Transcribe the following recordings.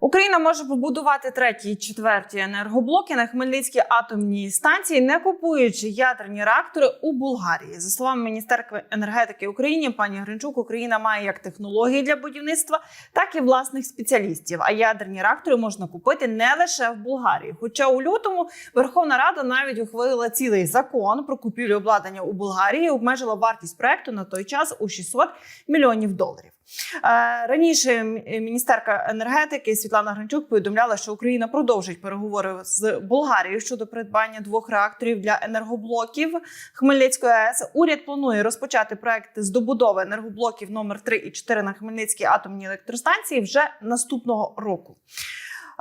Україна може побудувати треті і четверті енергоблоки на Хмельницькій атомній станції, не купуючи ядерні реактори у Болгарії. За словами міністерки енергетики України, пані Гринчук, Україна має як технології для будівництва, так і власних спеціалістів. А ядерні реактори можна купити не лише в Болгарії. Хоча у лютому Верховна Рада навіть ухвалила цілий закон про купівлю обладнання у Болгарії, обмежила вартість проекту на той час у 600 мільйонів доларів. Е, Раніше міністерка енергетики Світлана Гринчук повідомляла, що Україна продовжить переговори з Болгарією щодо придбання двох реакторів для енергоблоків Хмельницької АЕС. Уряд планує розпочати проекти з добудови енергоблоків номер 3 і 4 на Хмельницькій атомній електростанції вже наступного року.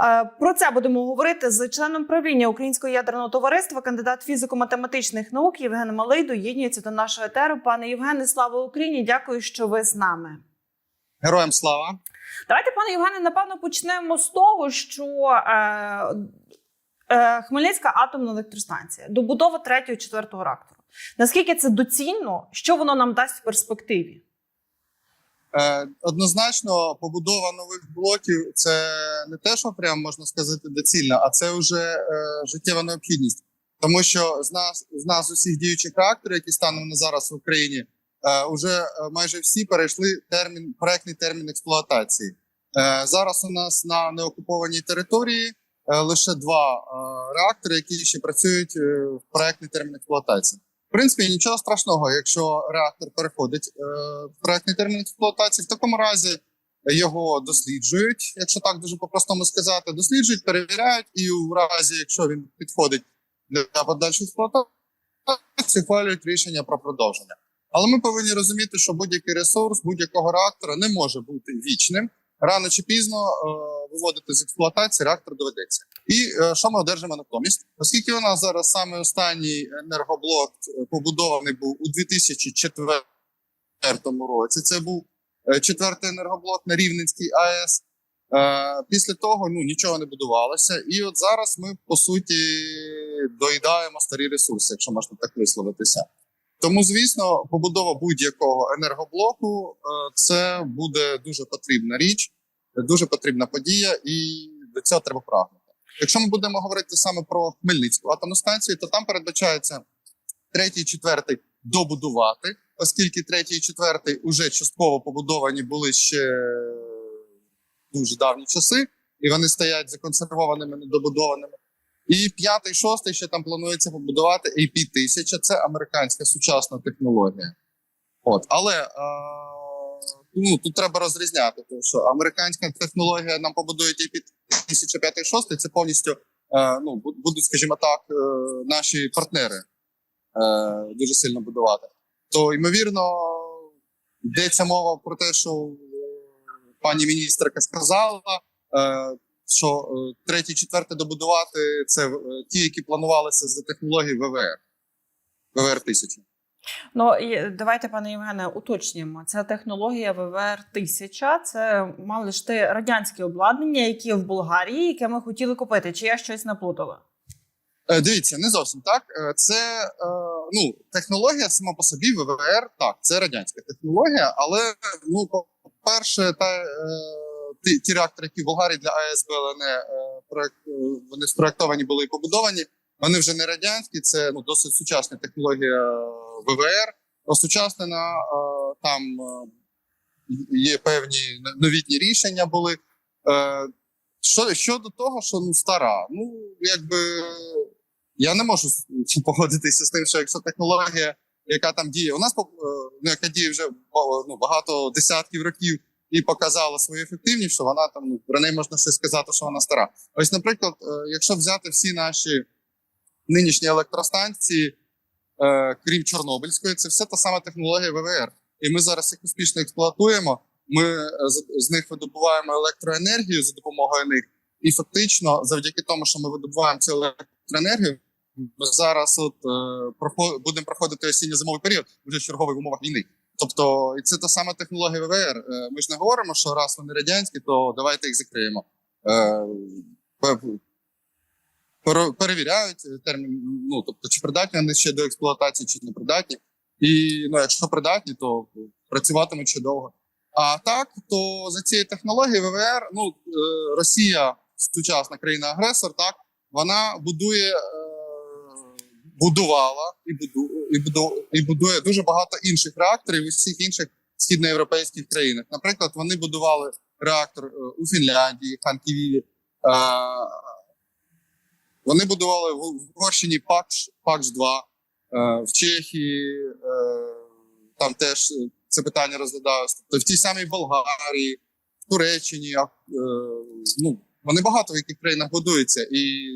Е, Про це будемо говорити з членом правління Українського ядерного товариства, кандидат фізико-математичних наук Євген Малий доєднується до нашого етеру. Пане Євгене, слава Україні! Дякую, що ви з нами. Героям слава. Давайте, пане Євгене, напевно, почнемо з того, що е, е, Хмельницька атомна електростанція, добудова третього і четвертого реактору. Наскільки це доцільно, що воно нам дасть в перспективі? Е, однозначно, побудова нових блоків це не те, що прям можна сказати доцільно, а це вже е, життєва необхідність. Тому що з нас з нас усіх діючих реакторів, які станом на зараз в Україні, е, уже е, майже всі перейшли термін проектний термін експлуатації. Е, зараз у нас на неокупованій території е, лише два е, реактори, які ще працюють е, в проектний термін експлуатації. В принципі, нічого страшного, якщо реактор переходить е, в проектний термін експлуатації. В такому разі його досліджують, якщо так дуже по-простому сказати, досліджують, перевіряють, і у разі, якщо він підходить для подальшої експлуатації, ухвалюють рішення про продовження. Але ми повинні розуміти, що будь-який ресурс будь-якого реактора не може бути вічним. Рано чи пізно е, виводити з експлуатації реактор доведеться. І е, що ми одержимо натомість? Оскільки у нас зараз саме останній енергоблок е, побудований був у 2004 році. Це був е, четвертий енергоблок на Рівненській АЕС. Е, Після того ну нічого не будувалося, і от зараз ми по суті доїдаємо старі ресурси, якщо можна так висловитися. Тому, звісно, побудова будь-якого енергоблоку е, це буде дуже потрібна річ, дуже потрібна подія, і до цього треба прагнути. Якщо ми будемо говорити саме про Хмельницьку атомну станцію, то там передбачається третій, четвертий добудувати, оскільки третій і четвертий уже частково побудовані були ще дуже давні часи, і вони стоять законсервованими, недобудованими. І п'ятий, шостий ще там планується побудувати AP-1000, це американська сучасна технологія. От, але е, ну, тут треба розрізняти, тому що американська технологія нам побудують AP-1000, 5 6 це повністю е, ну, будуть, скажімо так, е, наші партнери е, дуже сильно будувати. То, ймовірно, йдеться мова про те, що пані міністерка сказала. Е, що е, третій, четвертий добудувати це е, ті, які планувалися за технології ВВР. ВВР 1000 Ну і давайте, пане Євгене, уточнюємо. Ця технологія ВВР 1000 це мали ж те радянське обладнання, які в Болгарії, яке ми хотіли купити. Чи я щось наплутала? Е, Дивіться, не зовсім так. Це ну технологія сама по собі ВВР. Так, це радянська технологія, але ну по-перше, та е, ті, ті реактори, які в Болгарії для АЕС БЛН е, проект, е, вони спроектовані були і побудовані. Вони вже не радянські, це ну досить сучасна технологія е, ВВР. Осучаснена там є певні новітні рішення були. Що, щодо того, що ну стара, ну якби я не можу погодитися з тим, що якщо технологія, яка там діє, у нас ну, яка діє вже ну, багато десятків років і показала свою ефективність, що вона там ну, про неї можна щось сказати, що вона стара. Ось, наприклад, е, якщо взяти всі наші нинішні електростанції, е, крім Чорнобильської, це все та сама технологія ВВР. І ми зараз їх успішно експлуатуємо. Ми е, з, них видобуваємо електроенергію за допомогою них, і фактично, завдяки тому, що ми видобуваємо цю електроенергію, ми зараз от е, будемо проходити осінньо-зимовий період вже черговий в умовах війни. Тобто, і це та сама технологія ВВР. Е, ми ж не говоримо, що раз вони радянські, то давайте їх закриємо. Е, пе- пере- перевіряють термін. Ну тобто, чи придатні вони ще до експлуатації, чи не придатні. І ну, якщо придатні, то працюватимуть ще довго. А так, то за цією технологією ВВР, ну е, Росія, сучасна країна-агресор, так вона будує, будувала і буду, і, буду, і будує дуже багато інших реакторів у всіх інших східноєвропейських країнах. Наприклад, вони будували реактор е, у Фінляндії, Ханківілі. Е, вони будували в Угорщині ПАКШ, ПАКШ 2 е, в Чехії. Там теж це питання розглядалося. Тобто в тій самій Болгарії, в Туреччині. Ну, вони багато в яких країнах будуються. І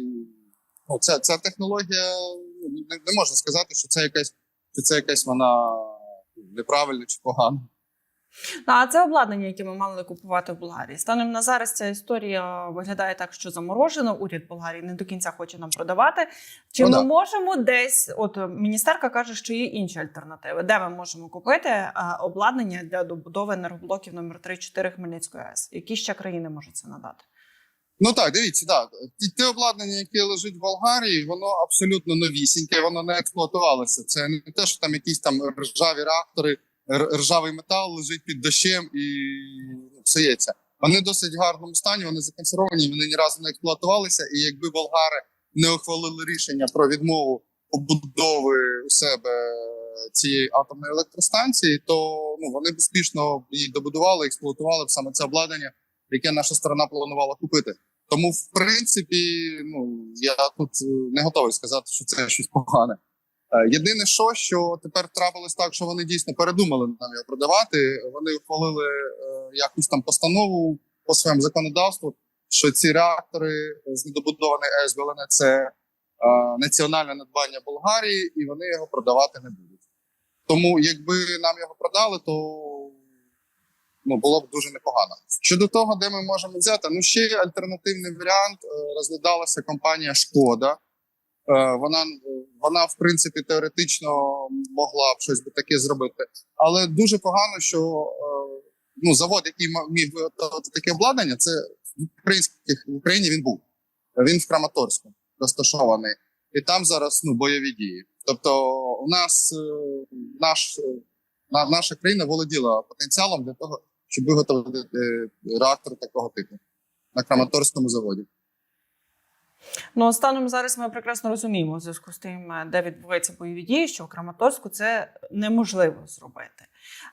ну, ця, ця технологія не, не можна сказати, що це якась, що це якась вона неправильна чи погана. Ну, а це обладнання, яке ми мали купувати в Болгарії. Станом на зараз ця історія виглядає так, що заморожено. Уряд Болгарії не до кінця хоче нам продавати. Чи Ну, ми да. можемо десь, от міністерка каже, що є інші альтернативи, де ми можемо купити е, обладнання для добудови енергоблоків номер 3-4 Хмельницької АЕС? Які ще країни можуть це надати? Ну так, дивіться, да. Те обладнання, яке лежить в Болгарії, воно абсолютно новісіньке, воно не експлуатувалося. Це не те, що там якісь там ржаві реактори, ржавий метал лежить під дощем і псується. Вони в досить гарному стані, вони законсервовані, вони ні разу не експлуатувалися. І якби болгари не ухвалили рішення про відмову побудови у себе цієї атомної електростанції, то ну вони б успішно її добудували, експлуатували б саме це обладнання, яке наша сторона планувала купити. Тому, в принципі, ну я тут е, не готовий сказати, що це щось погане. Е, Єдине, що що тепер трапилось так, що вони дійсно передумали нам його продавати. Вони ухвалили е, якусь там постанову по своєму законодавству, що ці реактори з недобудованої АЕС Белене це національне надбання Болгарії, і вони його продавати не будуть. Тому, якби нам його продали, то ну, було б дуже непогано. Щодо того, де ми можемо взяти, ну ще альтернативний варіант е, розглядалася компанія Шкода. Е, Вона, вона, в принципі, теоретично могла б щось би таке зробити. Але дуже погано, що е, ну, завод, який міг таке обладнання, це в, українських, в Україні він був. Він в Краматорську розташований. І там зараз ну, бойові дії. Тобто, у нас наш, на, наша країна володіла потенціалом для того, щоб виготовити е, реактор такого типу на Краматорському заводі. Ну, станом зараз ми прекрасно розуміємо в зв'язку з тим, е, де відбуваються бойові дії, що в Краматорську це неможливо зробити.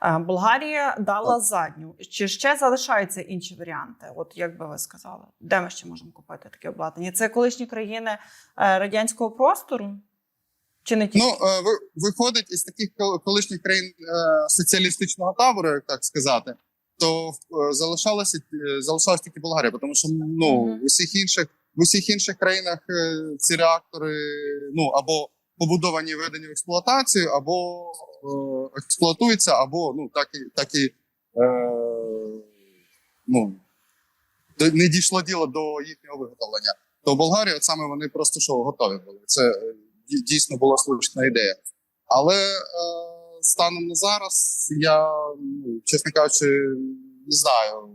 Е, Болгарія дала Так. задню. Чи ще залишаються інші варіанти? От як би ви сказали, де ми ще можемо купити таке обладнання? Це колишні країни радянського простору? Чи не тільки? Ну, ви- виходить із таких колишніх країн соціалістичного табору, як так сказати, то е, залишалося е, залишалась тільки Болгарія, тому що ну в усіх інших в усіх інших країнах е, ці реактори ну або побудовані введені в експлуатацію, або е, експлуатуються, або ну так і так і е, ну не дійшло діло до їхнього виготовлення. То Болгарія, от саме вони просто що готові були. Це дійсно була слушна ідея. Але е, станом на зараз я, ну, чесно кажучи, не знаю.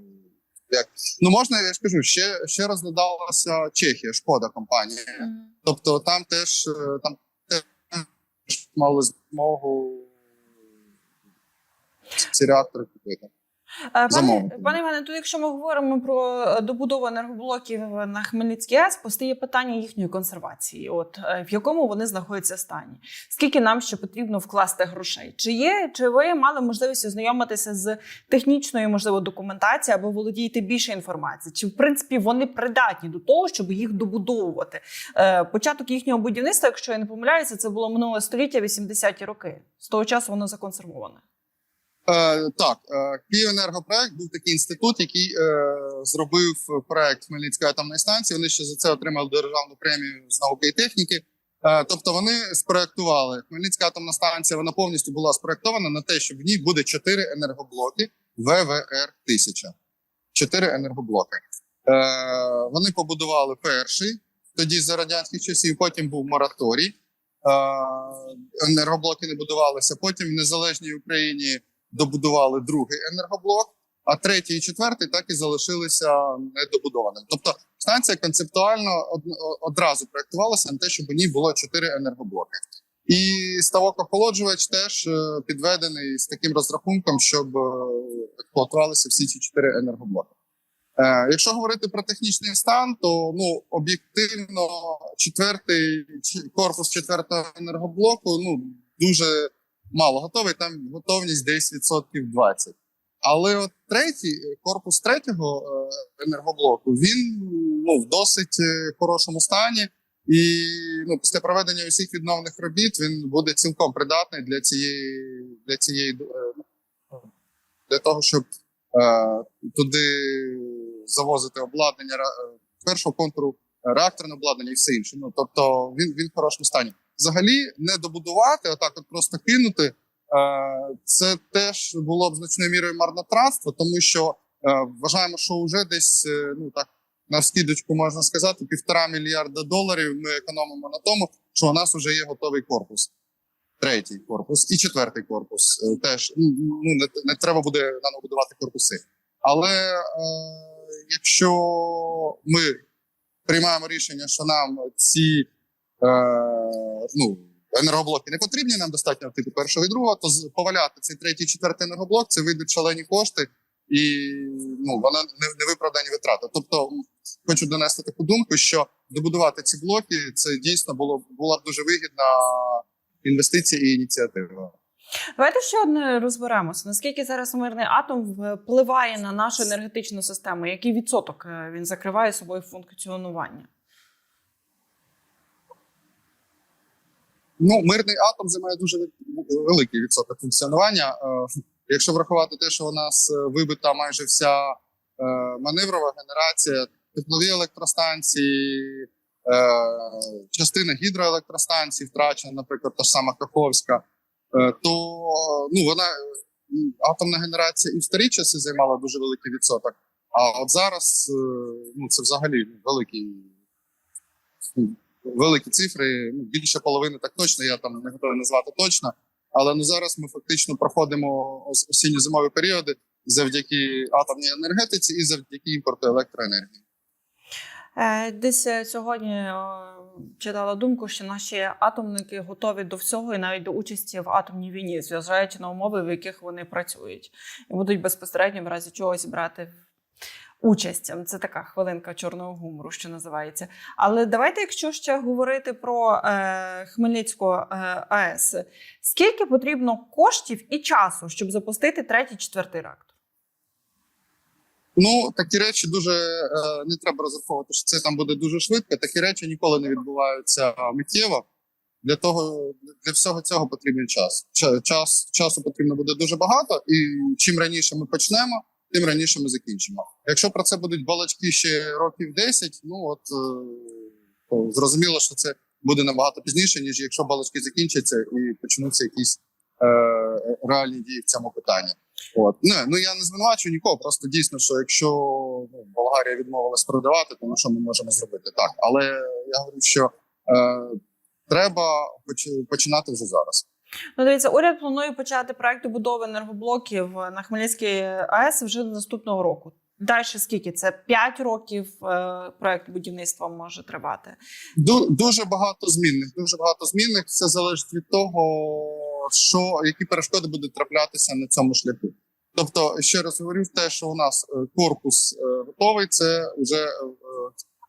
Як ну можна, я ж кажу, ще, ще розглядалася Чехія, шкода компанія. Мгм. Тобто там теж е, там теж мали змогу ці реактори купити. Е, Пане, пане Іване, тут якщо ми говоримо про е, добудову енергоблоків на Хмельницькій АЕС, постає питання їхньої консервації. От е, в якому вони знаходяться стані? Скільки нам ще потрібно вкласти грошей? Чи є чи ви мали можливість ознайомитися з технічною, можливо, документацією або володієте більше інформації? Чи в принципі вони придатні до того, щоб їх добудовувати? Початок їхнього будівництва, якщо я не помиляюся, це було минуле століття, 80-ті роки. З того часу воно законсервоване. Е, так, е, Київенергопроект був такий інститут, який е, зробив проект Хмельницької атомної станції. Вони ще за це отримали державну премію з науки і техніки. Е, тобто вони спроектували Хмельницька атомна станція. Вона повністю була спроектована на те, що в ній буде чотири енергоблоки ВВР 1000 Чотири енергоблоки. Е, вони побудували перший, тоді за радянських часів. Потім був мораторій. Е, енергоблоки не будувалися. Потім в незалежній Україні добудували другий енергоблок, а третій і четвертий так і залишилися недобудованими. Тобто станція концептуально одразу проектувалася на те, щоб у ній було чотири енергоблоки. І ставок-охолоджувач теж е, підведений з таким розрахунком, щоб е, експлуатувалися всі ці чотири енергоблоки. Е, якщо говорити про технічний стан, то ну об'єктивно четвертий корпус четвертого енергоблоку ну дуже мало готовий. Там готовність десь відсотків 20. Але от третій е, корпус третього е, енергоблоку він ну в досить е, хорошому стані. І ну, після проведення усіх відновних робіт він буде цілком придатний для цієї для цієї для того, щоб е, туди завозити обладнання першого контуру, реакторне обладнання і все інше. Ну тобто він, він в хорошому стані. Взагалі, не добудувати, отак, от просто кинути. е, Це теж було б значною мірою марнотратство, тому що е, вважаємо, що вже десь е, ну так на скидочку можна сказати, півтора мільярда доларів ми економимо на тому, що у нас вже є готовий корпус. Третій корпус і четвертий корпус теж ну не, не треба буде наново будувати корпуси. Але е, якщо ми приймаємо рішення, що нам ці ну, енергоблоки не потрібні, нам достатньо типу першого і другого, то поваляти цей третій, четвертий енергоблок це вийдуть шалені кошти, і ну вона не, не виправдані витрати. Тобто, хочу донести таку думку, що добудувати ці блоки це дійсно було була дуже вигідна інвестиція і ініціатива. Давайте ще одне розберемося. Наскільки зараз мирний атом впливає на нашу енергетичну систему? Який відсоток е, він закриває собою функціонування? Ну, мирний атом займає дуже великий відсоток функціонування. Е, Якщо врахувати те, що у нас е, вибита майже вся е, маневрова генерація, теплові електростанції, частина гідроелектростанцій втрачена, наприклад, та ж сама Каховська, то ну вона атомна генерація і в старі часи займала дуже великий відсоток. А от зараз ну це взагалі великий ну, великі цифри. Ну більше половини так точно. Я там не готовий назвати точно. Але ну зараз ми фактично проходимо осінньо-зимові періоди завдяки атомній енергетиці і завдяки імпорту електроенергії. Е, Десь е, сьогодні е, читала думку, що наші атомники готові до всього і навіть до участі в атомній війні, зважаючи на умови, в яких вони працюють, і будуть безпосередньо в разі чогось брати участь. Це така хвилинка чорного гумору, що називається. Але давайте, якщо ще говорити про е, Хмельницьку е, АЕС, скільки потрібно коштів і часу, щоб запустити третій, четвертий реактор? Ну такі речі дуже е, не треба розраховувати, що це там буде дуже швидко. Такі речі ніколи не відбуваються миттєво. Для того для всього цього потрібен час. Час часу потрібно буде дуже багато, і чим раніше ми почнемо, тим раніше ми закінчимо. Якщо про це будуть балачки ще років 10, ну от е, то зрозуміло, що це буде набагато пізніше, ніж якщо балачки закінчаться і почнуться якісь е, реальні дії в цьому питанні. От не ну я не звинувачую нікого. Просто дійсно, що якщо ну, Болгарія відмовилась продавати, то ну що ми можемо зробити так. Але я говорю, що е, треба починати вже зараз. Ну, дивіться, уряд планує почати проект будови енергоблоків на Хмельницькій АЕС вже наступного року. Далі скільки? Це 5 років е, проект будівництва може тривати. Ду- дуже багато змінних. Дуже багато змінних. Все залежить від того, що які перешкоди будуть траплятися на цьому шляху. Тобто, ще раз говорю, те, що у нас е, корпус е, готовий, це вже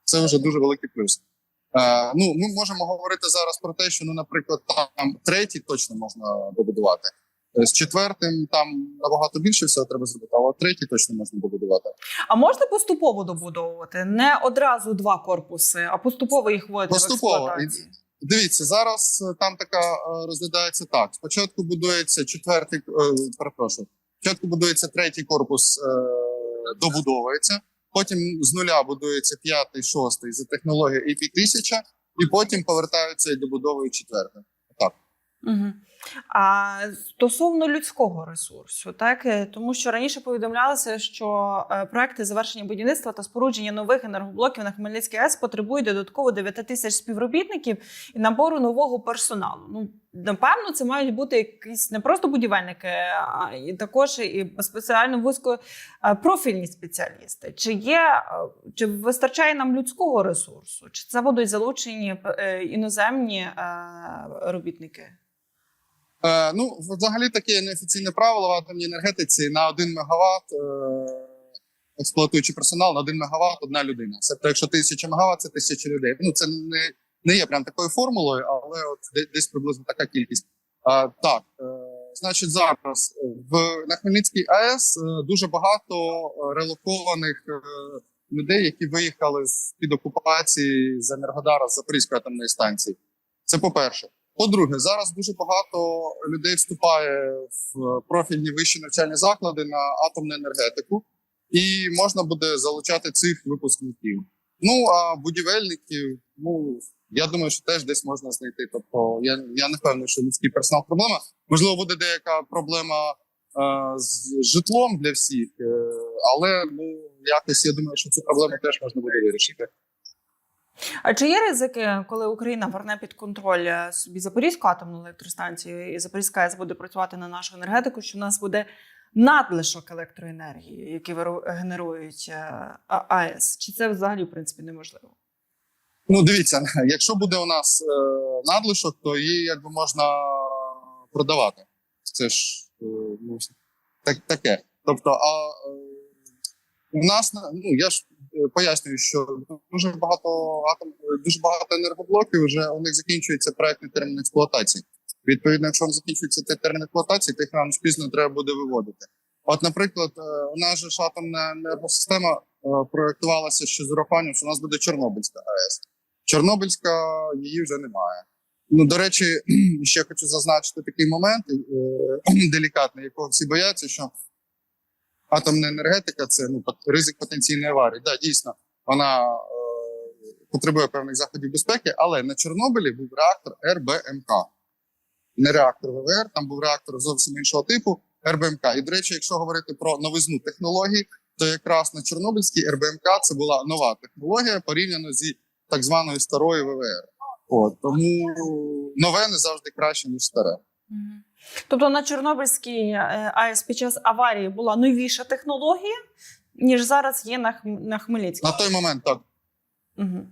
це вже дуже великий плюс. Е, ну, ми можемо говорити зараз про те, що ну, наприклад, там третій точно можна добудувати. Е, З четвертим там набагато більше всього треба зробити, але третій точно можна добудувати. А можна поступово добудовувати? Не одразу два корпуси, а поступово їх вводити Поступово. в експлуатацію. Дивіться, зараз е, там така розглядається так: спочатку будується четвертий, е, перепрошую, спочатку будується третій корпус, е, добудовується. Потім з нуля будується п'ятий, шостий за технологією AP 1000 і потім повертаються і добудовують четвертий. Так. Угу. А стосовно людського ресурсу, так е, тому що раніше повідомлялося, що е, проекти завершення будівництва та спорудження нових енергоблоків на Хмельницькій АЕС потребують додатково 9 тисяч співробітників і набору нового персоналу. Ну напевно, це мають бути якісь не просто будівельники, а і також і спеціально вузько е, спеціалісти. Чи є чи вистачає нам людського ресурсу? Чи це будуть залучені іноземні робітники? Е, ну, взагалі таке неофіційне правило в атомній енергетиці на 1 мегаватт е, експлуатуючий персонал на 1 мегаватт одна людина. Тобто, якщо 1000 мегаватт, це тисяча людей. Ну, це не, не є прям такою формулою, але от десь приблизно така кількість. А, так, е, значить, зараз в на Хмельницькій АЕС е, дуже багато е, релокованих е, людей, які виїхали з під окупації з Енергодара з Запорізької атомної станції. Це по-перше. По-друге, зараз дуже багато людей вступає в профільні вищі навчальні заклади на атомну енергетику, і можна буде залучати цих випускників. Ну а будівельників, ну я думаю, що теж десь можна знайти. Тобто, я, я не впевнений, що людський персонал проблема. Можливо, буде деяка проблема е, з житлом для всіх, е, але ну якось я думаю, що цю проблему теж можна буде вирішити. А чи є ризики, коли Україна верне під контроль е, собі Запорізьку атомну електростанцію і Запорізька АЕС буде працювати на нашу енергетику, що в нас буде надлишок електроенергії, виру- генерують е, АЕС? Чи це взагалі в принципі неможливо? Ну, дивіться, якщо буде у нас е, надлишок, то її якби можна продавати. Це ж ну, так, таке. Тобто, а у нас на- ну я ж пояснюю, що дуже багато атом, дуже багато енергоблоків вже у них закінчується проектний термін експлуатації. Відповідно, якщо закінчується цей термін експлуатації, тих рано пізно треба буде виводити. От, наприклад, е, у нас же ж атомна енергосистема е, проектувалася ще з урахуванням, що у нас буде Чорнобильська АЕС. Чорнобильська її вже немає. Ну, до речі, ще хочу зазначити такий момент е, делікатний, якого всі бояться, що атомна енергетика це ну, ризик потенційної аварії. Да, дійсно, вона е, потребує певних заходів безпеки, але на Чорнобилі був реактор РБМК. Не реактор ВВР, там був реактор зовсім іншого типу РБМК. І, до речі, якщо говорити про новизну технологій, то якраз на Чорнобильській РБМК це була нова технологія порівняно зі так званою старою ВВР. От тому нове не завжди краще ніж старе. Тобто на Чорнобильській е, АЕС під час аварії була новіша технологія, ніж зараз є на, Хм- на Хмельницькій. На той момент так. Угу.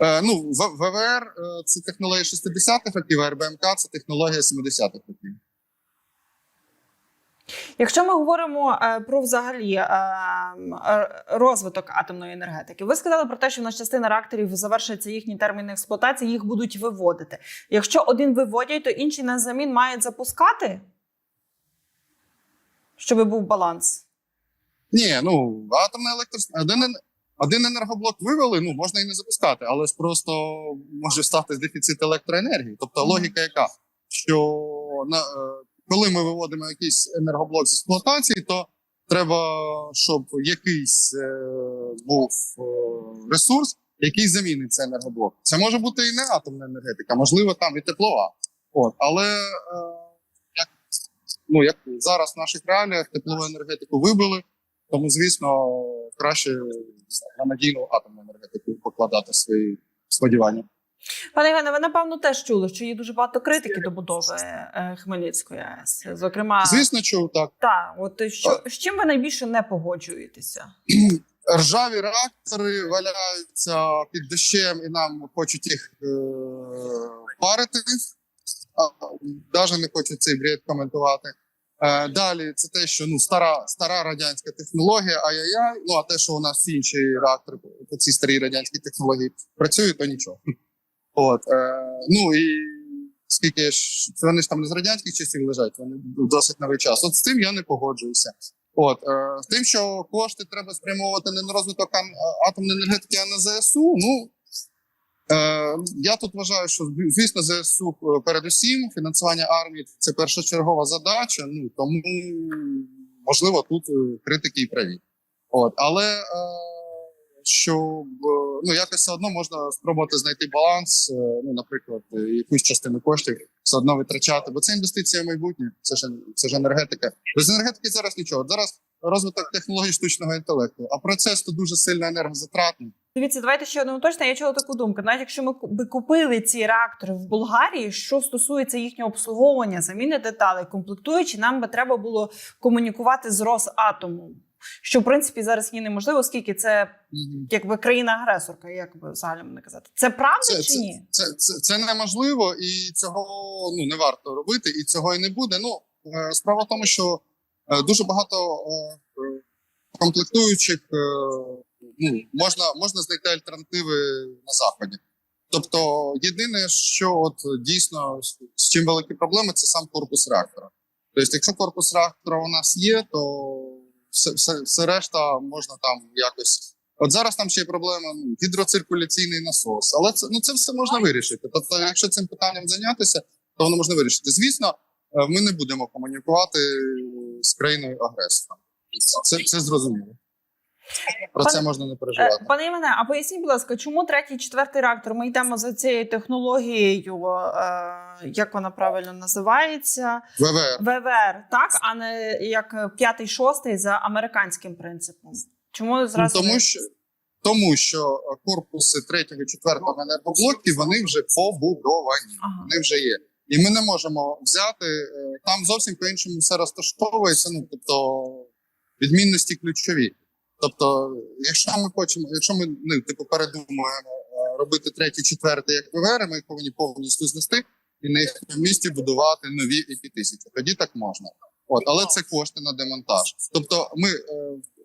Е, ну, ВВР е, це технологія 60-х років, а РБМК це технологія 70-х років. Якщо ми говоримо е, про взагалі е, е, розвиток атомної енергетики, ви сказали про те, що в нас частина реакторів завершується їхній термін експлуатації, їх будуть виводити. Якщо один виводять, то інший на замін мають запускати, щоб був баланс. Ні, ну атомна електростанція. Один, енергоблок вивели, ну можна і не запускати, але ж просто може стати дефіцит електроенергії. Тобто логіка яка, що на, коли ми виводимо якийсь енергоблок з експлуатації, то треба, щоб якийсь е, був е, ресурс, який замінить цей енергоблок. Це може бути і не атомна енергетика, можливо, там і теплова. От, але е, як, ну, як зараз в наших реаліях теплову енергетику вибили. Тому, звісно, краще на надійну атомну енергетику покладати свої сподівання. Пане Євгене, ви напевно теж чули, що є дуже багато критики до будови е, Хмельницької АЕС. Зокрема, Звісно, чув так. та от що з чим ви найбільше не погоджуєтеся? Ржаві реактори валяються під дощем, і нам хочуть їх е- парити. Навіть не хочу цей бред коментувати. Е, далі це те, що ну стара стара радянська технологія, ай-яй-яй. Ну а те, що у нас інші реактори по цій старій радянській технології працюють, то нічого. От е, ну і скільки ж вони ж там не з радянських часів лежать, вони досить новий час. От з цим я не погоджуюся. От е, з тим, що кошти треба спрямовувати не на розвиток атомної енергетики, а на ЗСУ. Ну е, я тут вважаю, що звісно, ЗСУ е, передусім фінансування армії це першочергова задача. Ну тому можливо тут е, критики і праві. От але е, щоб е, ну якось все одно можна спробувати знайти баланс. е, Ну, наприклад, е, якусь частину коштів все одно витрачати, бо це інвестиція в майбутнє, це ж це ж енергетика. Без енергетики зараз нічого. Зараз розвиток технологій штучного інтелекту, а процес то дуже сильно енергозатратний. Дивіться, давайте ще одну точно. Я чула таку думку. Навіть якщо ми би купили ці реактори в Болгарії, що стосується їхнього обслуговування, заміни деталей, комплектуючи, нам би треба було комунікувати з Росатомом. Що в принципі зараз є неможливо, оскільки це якби країна-агресорка, як би взагалі не казати. Це правда Це, чи це, ні? це, це, це неможливо, і цього ну не варто робити, і цього і не буде. Ну е, справа в тому, що е, дуже багато е, комплектуючих ну, можна, можна знайти альтернативи на заході. Тобто, єдине, що от дійсно з чим великі проблеми, це сам корпус реактора. Тобто, якщо корпус реактора у нас є, то все, все, все решта можна там якось. От зараз там ще є проблема ну, гідроциркуляційний насос, але це ну це все можна вирішити. Тобто, якщо цим питанням зайнятися, то воно можна вирішити. Звісно, е, ми не будемо комунікувати з країною агресором. Це, це зрозуміло. Про це можна не Е, переживати. Пане Іване, а поясніть, будь ласка, чому третій, четвертий реактор? Ми йдемо за цією технологією, е, як вона правильно називається? ВВР. ВВР, так, а не як п'ятий, шостий за американським принципом. Чому Ну, зразу тому що тому що корпуси третього, четвертого енергоблоків вони вже побудовані. Ага. Вони вже є. І ми не можемо взяти е, там зовсім по-іншому все розташовується. Ну тобто відмінності ключові. Тобто, якщо ми хочемо, якщо ми ну, типу передумаємо е, робити третій, четвертий як ВВР, ми їх повинні повністю знести і на їхньому місці будувати нові ep 1000 Тоді так можна. От, але це кошти на демонтаж. Тобто, ми е,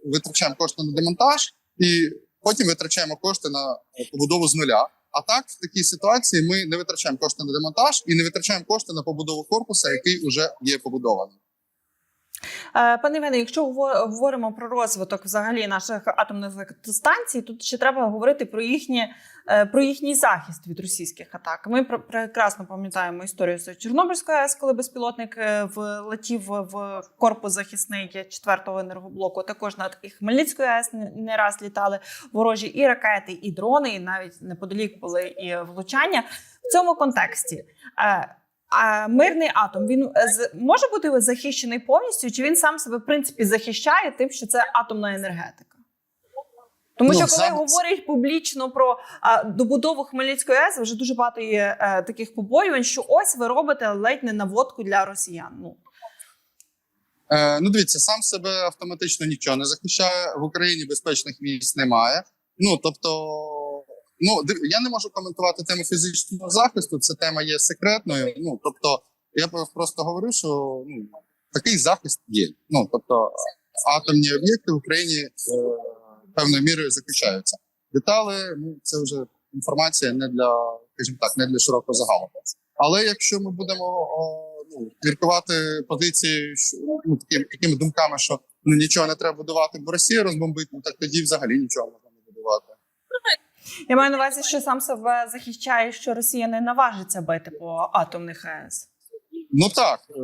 витрачаємо кошти на демонтаж і потім витрачаємо кошти на е, побудову з нуля. А так, в такій ситуації ми не витрачаємо кошти на демонтаж і не витрачаємо кошти на побудову корпуса, який вже є побудований. Е, Пане Іване, якщо говор- говоримо про розвиток взагалі наших атомних електростанцій, тут ще треба говорити про їхнє е, про їхній захист від російських атак. Ми пр- прекрасно пам'ятаємо історію з Чорнобильської АЕС, коли безпілотник е, влетів в корпус захисний четвертого енергоблоку. Також над і Хмельницькою АЕС не раз літали ворожі і ракети, і дрони, і навіть неподалік були і влучання. В цьому контексті. А мирний атом він е, може бути захищений повністю, чи він сам себе в принципі захищає тим, що це атомна енергетика? Тому Ну, що коли сам- говорять публічно про а, добудову Хмельницької АЕС, вже дуже багато є е, таких побоювань, що ось ви робите ледь не наводку для росіян. Ну Е, ну, дивіться, сам себе автоматично нічого не захищає. В Україні безпечних місць немає. Ну тобто, ну я не можу коментувати тему фізичного захисту. Це тема є секретною. Ну тобто, я просто говорю, що ну такий захист є. Ну тобто, атомні об'єкти в Україні е, певною мірою захищаються. Детали, ну це вже інформація не для, скажімо так, не для широкого загалу. Але якщо ми будемо ну, міркувати позиції що, ну, таким, такими думками, що ну нічого не треба будувати, бо Росія розбомбить, ну так тоді взагалі нічого. Я маю на увазі, що сам себе захищає, що Росія не наважиться бити по атомних АЕС. Ну так, е,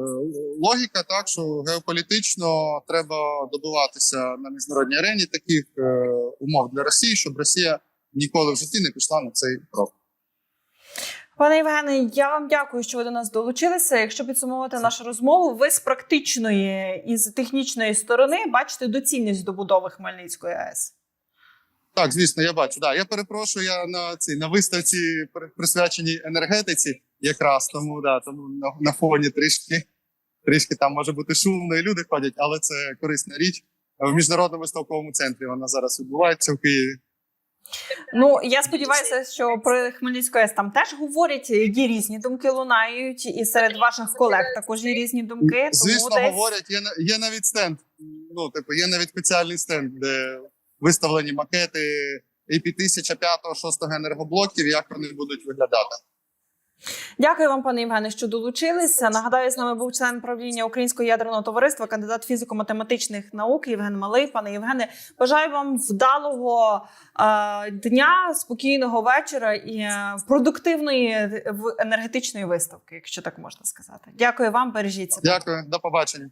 логіка так, що геополітично треба добиватися на міжнародній арені таких е, умов для Росії, щоб Росія ніколи в житті не пішла на цей крок. Пане Євгене, я вам дякую, що ви до нас долучилися. Якщо підсумовувати нашу розмову, ви з практичної і з технічної сторони бачите доцільність добудови Хмельницької АЕС. Так, звісно, я бачу. Да, я перепрошую, я на цій на виставці при- присвяченій енергетиці, якраз тому, да, тому на, на фоні трішки, трішки там може бути шумно, і люди ходять, але це корисна річ. В міжнародному виставковому центрі вона зараз відбувається в Києві. Ну я сподіваюся, що про Хмельницьку АЕС там теж говорять. Є різні думки лунають, і серед ваших колег також є різні думки. Звісно, десь... говорять, є, є навіть стенд. Ну, типу, є навіть спеціальний стенд, де виставлені макети ap 1005 6 енергоблоків, як вони будуть виглядати. Дякую вам, пане Євгене, що долучилися. Нагадаю, з нами був член правління Українського ядерного товариства, кандидат фізико-математичних наук Євген Малий. Пане Євгене, бажаю вам вдалого е, дня, спокійного вечора і е, продуктивної енергетичної виставки, якщо так можна сказати. Дякую вам, бережіть себе. Дякую, до побачення.